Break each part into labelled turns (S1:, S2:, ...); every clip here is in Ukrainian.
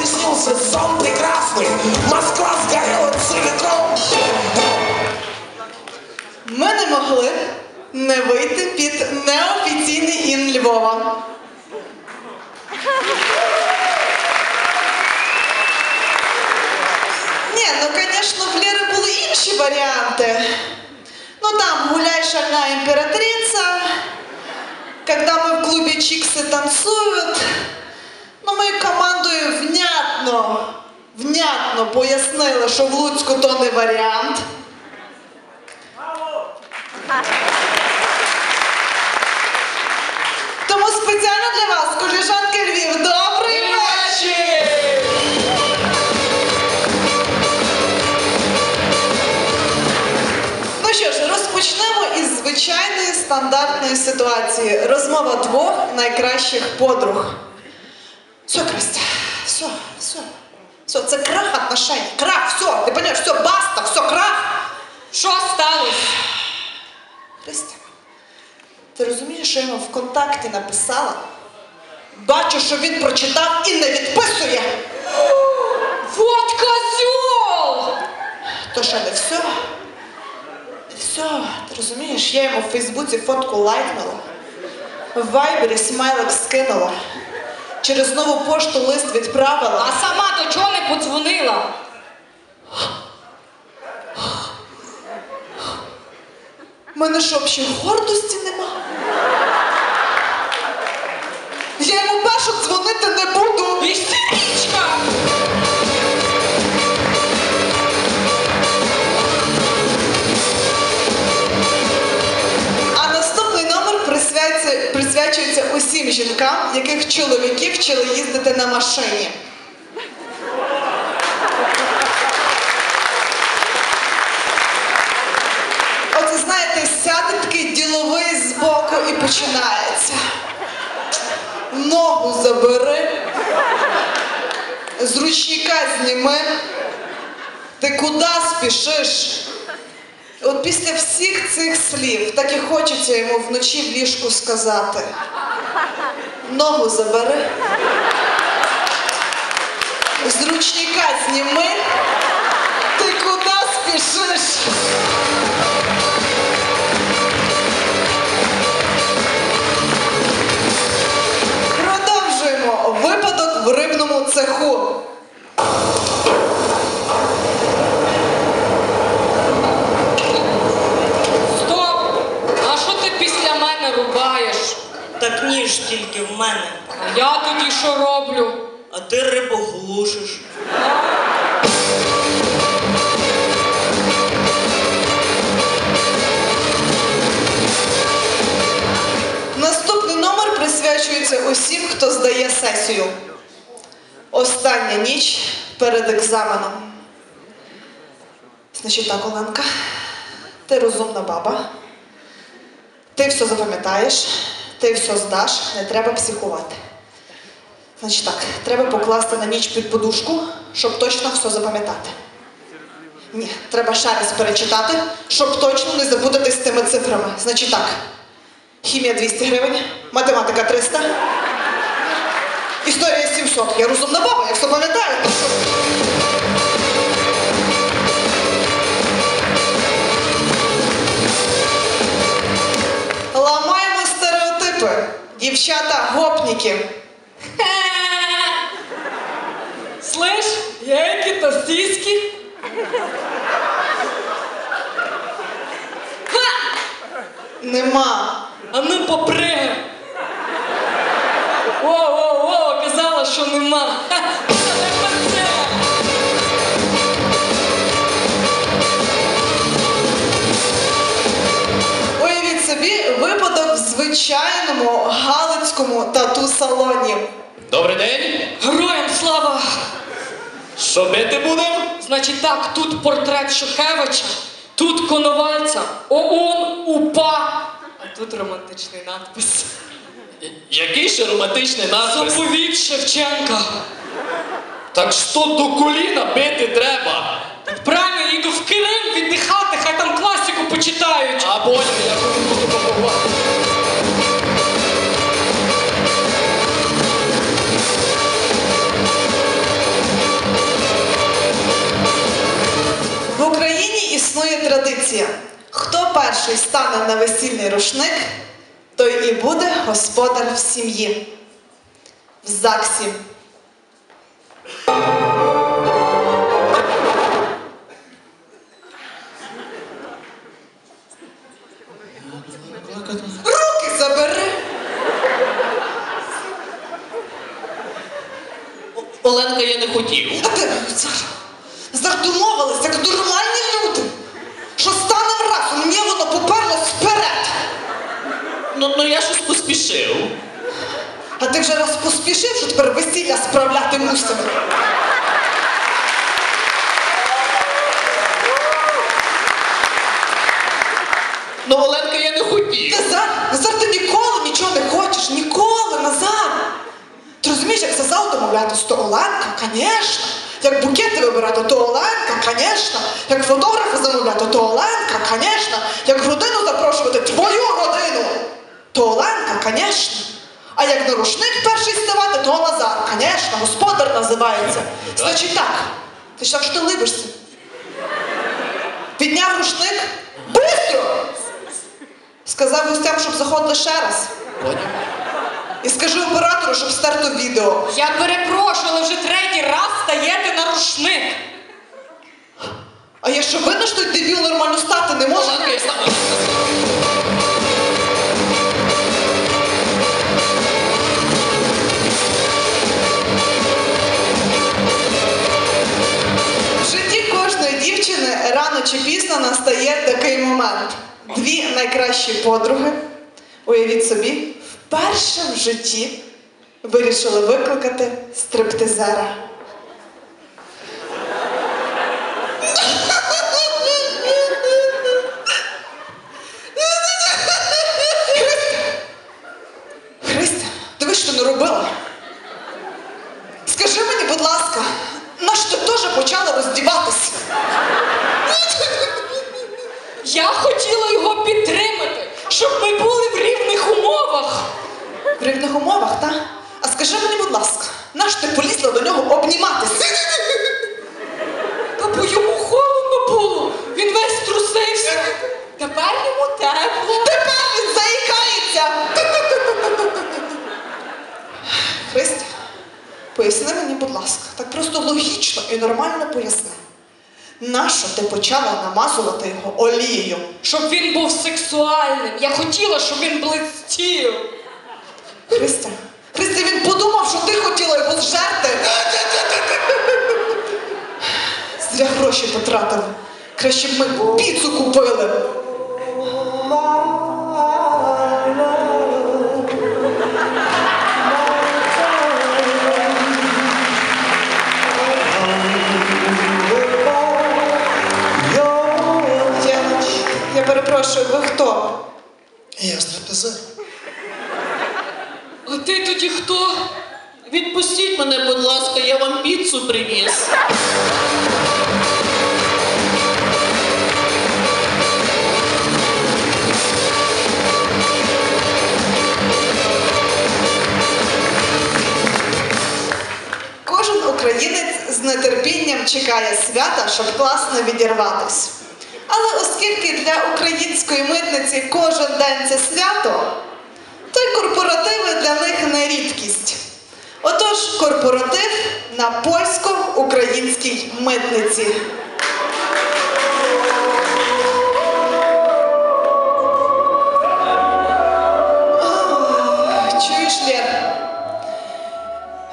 S1: приснился сон прекрасный. Москва сгорела целиком.
S2: Ми не могли не вийти під неофіційний гімн Львова. Ні, ну, звісно, в Лєри були інші варіанти. Ну там гуляй шальна імператриця, когда мы в клубе чиксы танцуют. Ну, ми командою внятно, внятно пояснили, що в Луцьку то не варіант. Тому спеціально для вас, коліжанки Львів, добрий вечір! Ну що ж, розпочнемо із звичайної стандартної ситуації. Розмова двох найкращих подруг. Все, Кристя, все, все. Все, це крах отношень. Крах, все, ти розумієш, все, баста, все, крах.
S3: Що сталося?
S2: Христя, ти розумієш, що я йому ВКонтакті написала? Бачу, що він прочитав і не відписує.
S3: Вот козьол!
S2: То що не все? Не все. Ти розумієш, я йому в Фейсбуці фотку лайкнула. В Вайбері смайлик скинула. Через нову пошту лист відправила.
S3: А сама до чого не подзвонила?
S2: Мене що, взагалі гордості нема? Усім жінкам, яких чоловіки вчили їздити на машині. Оце знаєте, сяде такий діловий збоку і починається. Ногу забери, з ручника зніми. Ти куди спішиш? От після всіх цих слів так і хочеться йому вночі в ліжку сказати. Ногу забери. З ручника зніми. Ти куди спішиш?
S4: Так тільки в мене,
S3: А я тоді що роблю?
S4: а ти рибу глушиш.
S2: Наступний номер присвячується усім, хто здає сесію. Остання ніч перед екзаменом. Значить так, Оленка, ти розумна баба. Ти все запам'ятаєш, ти все здаш, не треба психувати. Значить так, треба покласти на ніч під подушку, щоб точно все запам'ятати. Ні, треба ще раз перечитати, щоб точно не забудати з тими цифрами. Значить так. Хімія 200 гривень, математика 300. Історія 700. Я розумна баба, я все пам'ятаю. Нема.
S3: А ну попригай. О, о, о, казала, що нема.
S2: Уявіть собі випадок в звичайному галицькому тату-салоні.
S5: Добрий день.
S3: Героям слава!
S5: Що бити будемо?
S3: Значить так, тут портрет Шухевича, тут Коновальця, ООН УПА, а тут романтичний надпис.
S5: Який ще романтичний надпис?
S3: Заповіт Шевченка.
S5: Так що до коліна бити треба.
S2: Друзі, хто перший стане на весільний рушник, той і буде господар в сім'ї. В ЗАГСі. Руки забери.
S5: Оленка, я не хотів.
S2: А ти
S5: Ну, ну я щось поспішив.
S2: А ти вже раз поспішив, що тепер весілля справляти мусимо.
S5: Ну, Оленка, я не хотів.
S2: Назар, Назар, ти ніколи нічого не хочеш, ніколи, Назар. Ти розумієш, як це зал домовлятись, то Оленка, звісно. Як букети вибирати, то Оленка, звісно. Як фотографа замовляти, то Оленка, звісно. Як родину запрошувати, твою родину, то Оленка, звісно. А як на рушник перший ставати, то Назар, звісно, господар називається. Значить так, ти ж так що ти либишся? Підняв рушник, бистро! Сказав гостям, щоб заходили ще раз.
S5: Поняв?
S2: І скажи оператору, щоб стерто відео.
S3: Я перепрошую, але вже третій раз стаєте на рушник.
S2: А я що видно, що той дебіл нормально стати не може? Чи пізно настає такий момент. Дві найкращі подруги, уявіть собі, вперше в житті вирішили викликати стриптизера. Христя, ти що не робила? Скажи мені, будь ласка, на що ти теж почала роздіватися?
S3: Я хотіла його підтримати, щоб ми були в рівних умовах.
S2: В рівних умовах, так? А скажи мені, будь ти полізла до нього обніматися?
S3: Та бо йому холодно було. Він весь трусився. Тепер йому тепло.
S2: Тепер він заїкається! Христя, поясни мені, будь ласка, так просто логічно і нормально поясни. Нащо ти почала намазувати його олією?
S3: Щоб він був сексуальним. Я хотіла, щоб він блистів.
S2: Христя, подумав, що ти хотіла його зжерти. Зря гроші потратили. Краще б ми піцу купили.
S3: А хто?
S5: Відпустіть мене, будь ласка, я вам піцу приніс.
S2: Кожен українець з нетерпінням чекає свята, щоб класно відірватись. Але оскільки для української митниці кожен день це свято, то й корпоративи для них не рідкість. Отож, корпоратив на польсько-українській митниці. Чуєш, Лєр?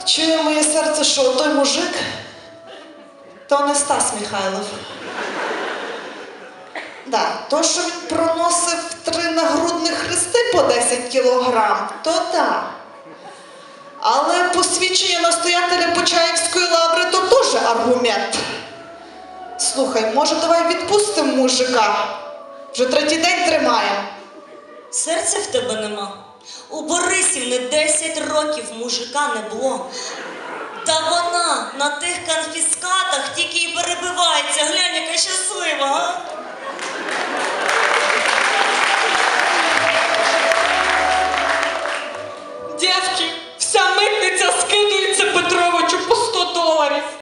S2: Чує моє серце, що той мужик то не Стас Михайлов. Да, то, що він проносив три по 10 кілограм, то так. Але посвідчення настоятеля Почаївської лаври то теж аргумент. Слухай, може, давай відпустимо мужика? Вже третій день тримаємо.
S4: Серця в тебе нема. У Борисівни 10 років мужика не було. Та вона на тих конфіскатах тільки й перебивається. Глянь, яка щаслива, а? Death